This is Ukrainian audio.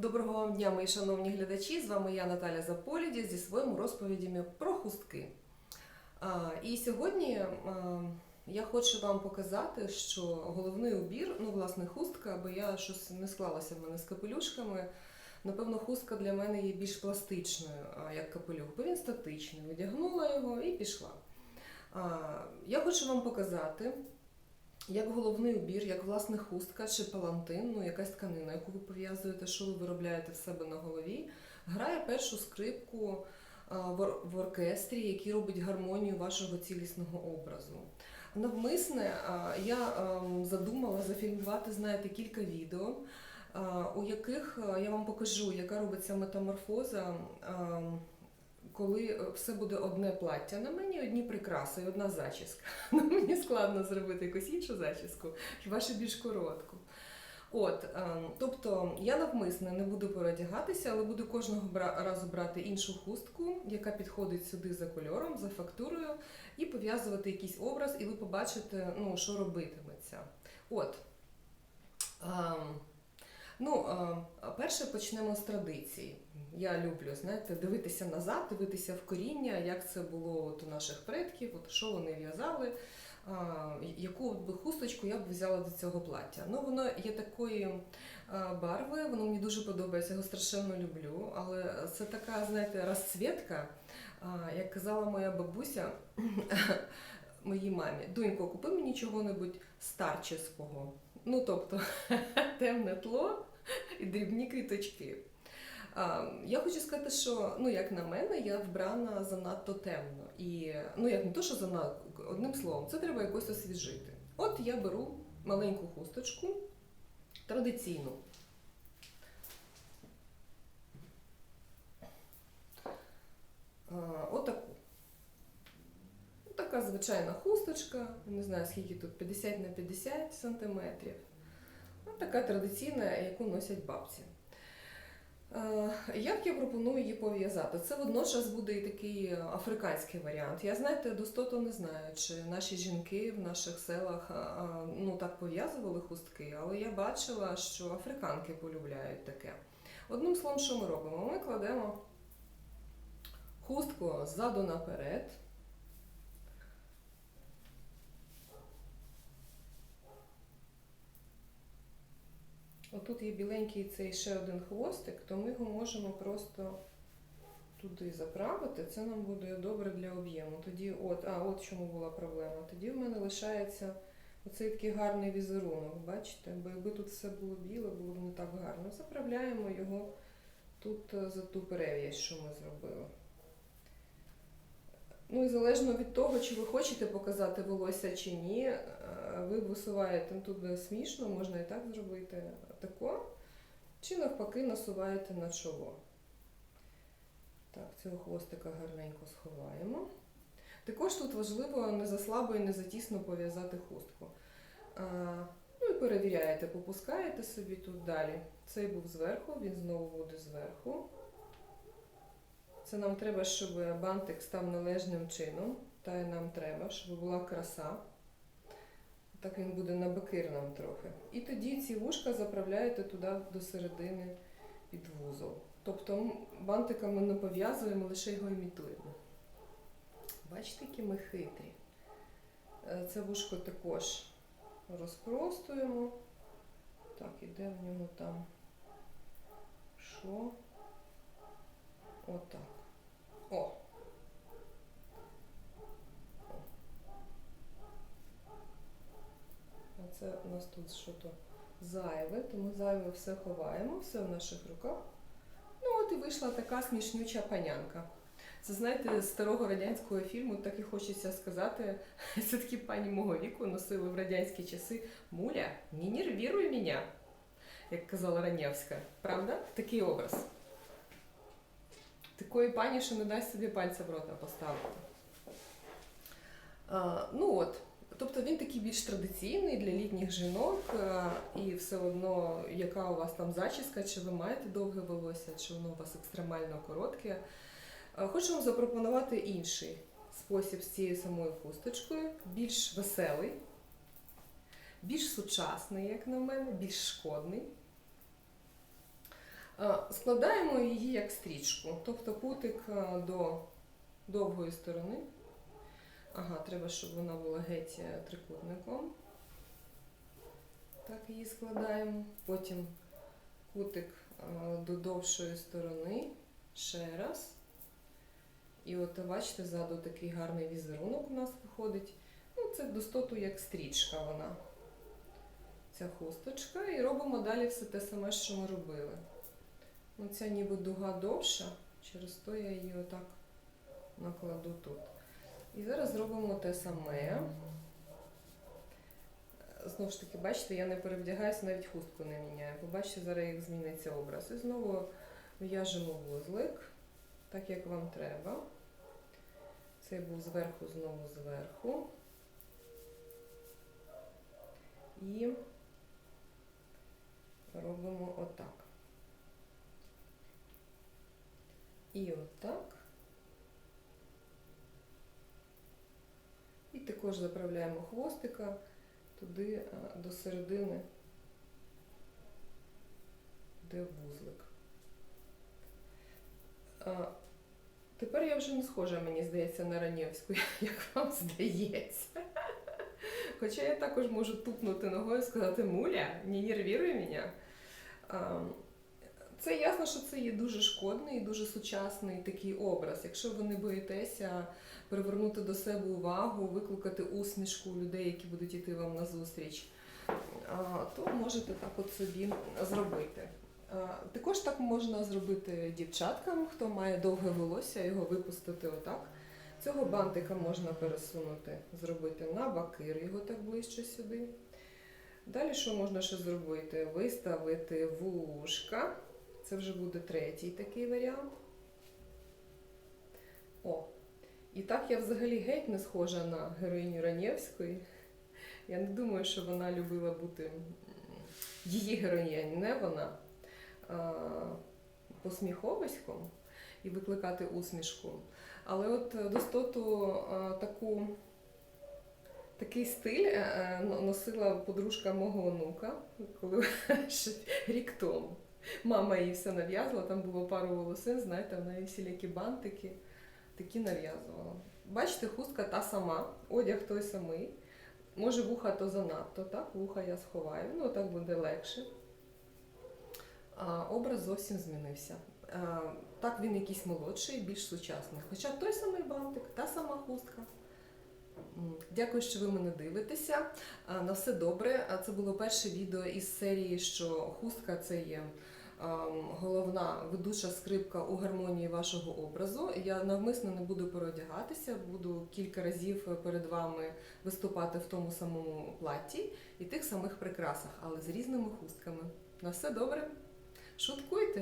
Доброго вам дня, мої шановні глядачі. З вами я Наталя Заполіді зі своїми розповідями про хустки. І сьогодні я хочу вам показати, що головний убір, ну, власне, хустка, бо я щось не склалася в мене з капелюшками. Напевно, хустка для мене є більш пластичною, як капелюх, бо він статичний. Одягнула його і пішла. Я хочу вам показати, як головний убір, як власне хустка чи палантин, ну якась тканина, яку ви пов'язуєте, що ви виробляєте в себе на голові, грає першу скрипку в ор- в оркестрі, який робить гармонію вашого цілісного образу. Навмисне я ем, задумала зафільмувати, знаєте, кілька відео, у яких я вам покажу, яка робиться метаморфоза. Ем, Коли е, все буде одне плаття на мені, одні прикраси одна зачіска. Ну, мені складно зробити якусь іншу зачіску, хіба що більш коротку. От, ем, тобто я навмисно не буду переодягатися, але буду кожного разу брати іншу хустку, яка підходить сюди за кольором, за фактурою, і пов'язувати якийсь образ, і ви побачите, ну, що робитиметься. От. Ну, ем, перше почнемо з традицій. Я люблю, знаєте, дивитися назад, дивитися в коріння, як це було от у наших предків, от що вони в'язали, яку би хусточку я б взяла до цього плаття. Ну, воно є такої а, барви, воно мені дуже подобається, його страшенно люблю. Але це така, знаєте, розцвітка, як казала моя бабуся моїй мамі, донько, купи мені чого-небудь старческого. Ну, тобто, темне тло і дрібні квіточки. Я хочу сказати, що ну як на мене, я вбрана занадто темно. І ну як не то, що занадто, одним словом, це треба якось освіжити. От я беру маленьку хусточку, традиційну. Отаку. Така звичайна хусточка, не знаю скільки тут, 50 на 50 сантиметрів. Така традиційна, яку носять бабці. Е, Як я пропоную її пов'язати? Це водночас буде і такий африканський варіант. Я знаєте, достото не знаю, чи наші жінки в наших селах а, а, ну так пов'язували хустки, але я бачила, що африканки полюбляють таке. Одним словом, що ми робимо? Ми кладемо хустку ззаду наперед. Отут є біленький цей ще один хвостик, то ми його можемо просто туди заправити. Це нам буде добре для об'єму. Тоді, от, а от чому була проблема. Тоді в мене лишається оцей такий гарний візерунок. Бачите? Бо якби тут все було біле, було б не так гарно. Заправляємо його тут е, за ту перев'язь, що ми зробили. Ну і залежно від того, чи ви хочете показати волосся чи ні, е, ви висуваєте ну, тут смішно, можна і так зробити тако, чи навпаки насуваєте на чоло. Так, цього хвостика гарненько сховаємо. Також тут важливо не заслабо і не затісно пов'язати хустку. Ну і перевіряєте, попускаєте собі тут далі. Цей був зверху, він знову буде зверху. Це нам треба, щоб бантик став належним чином. Та й нам треба, щоб була краса. Так він буде набекирним трохи. І тоді ці вушка заправляєте туди до середини під вузол. Тобто м, бантиком ми не пов'язуємо, лише його імітуємо. Бачите, які ми хитрі. Е, Це вушко також розпростуємо. Так, іде в нього там що? Отак. О. Це у нас тут що то зайве, то ми зайве все ховаємо, все в наших руках. Ну от і вийшла така смішнюча панянка. Це знаєте, з старого радянського фільму так і хочеться сказати. Це такі пані мого віку носили в радянські часи. Муля, не нервіруй мене, як казала Ранєвська. Правда? Такий образ. Такої пані, що не дасть собі пальця в рота поставити. Ну от, тобто він такий більш традиційний для літніх жінок, і все одно, яка у вас там зачіска, чи ви маєте довге волосся, чи воно у вас екстремально коротке. Хочу вам запропонувати інший спосіб з цією самою хусточкою, більш веселий, більш сучасний, як на мене, більш шкодний. Е, Складаємо її як стрічку, тобто кутик е, до довгої сторони. Ага, треба, щоб вона була геть е, трикутником. Так її складаємо. Потім кутик до довшої сторони. Ще раз. І от бачите, ззаду такий гарний візерунок у нас виходить. Ну, це достоту як стрічка вона. Ця хусточка. І робимо далі все те саме, що ми робили. Ну, ця ніби дуга довша, через то я її отак накладу тут. І зараз зробимо те саме. Знову ж таки, бачите, я не перевдягаюся, навіть хустку не міняю. Побачите, зараз як зміниться образ. І знову в'яжемо вузлик, так як вам треба. Цей був зверху, знову зверху. І робимо отак. І отак. І також заправляємо хвостика туди е, до середини, де вузлик. Тепер я вже не схожа, мені здається, на Ранєвську, як вам здається. Хоча я також можу тупнути ногою і сказати Муля, не нервіруй мене. Це ясно, що це є дуже шкодний і дуже сучасний такий образ. Якщо ви не боїтеся привернути до себе увагу, викликати усмішку людей, які будуть йти вам на зустріч, то можете так от собі зробити. Також так можна зробити дівчаткам, хто має довге волосся, його випустити отак. Цього бантика можна пересунути, зробити на бакир, його так ближче сюди. Далі що можна ще зробити? Виставити вушка. Це вже буде третій такий варіант. О, і так я взагалі геть не схожа на героїню Ранєвської. Я не думаю, що вона любила бути її героїня, не вона, посміховиськом і викликати усмішку. Але от достоту таку, такий стиль е, е, носила подружка мого онука, коли ще рік тому. Мама їй все нав'язала, там було пару волосин, знаєте, в неї всілякі бантики такі нав'язувала. Бачите, хустка та сама, одяг той самий. Може, вуха то занадто, так? Вуха я сховаю, ну так буде легше. А образ зовсім змінився. А, так він якийсь молодший, більш сучасний. Хоча той самий бантик, та сама хустка. Дякую, що ви мене дивитеся. На все добре. Це було перше відео із серії, що хустка це є ем, головна ведуча скрипка у гармонії вашого образу. Я навмисно не буду переодягатися, буду кілька разів перед вами виступати в тому самому платі і тих самих прикрасах, але з різними хустками. На все добре. Шуткуйте!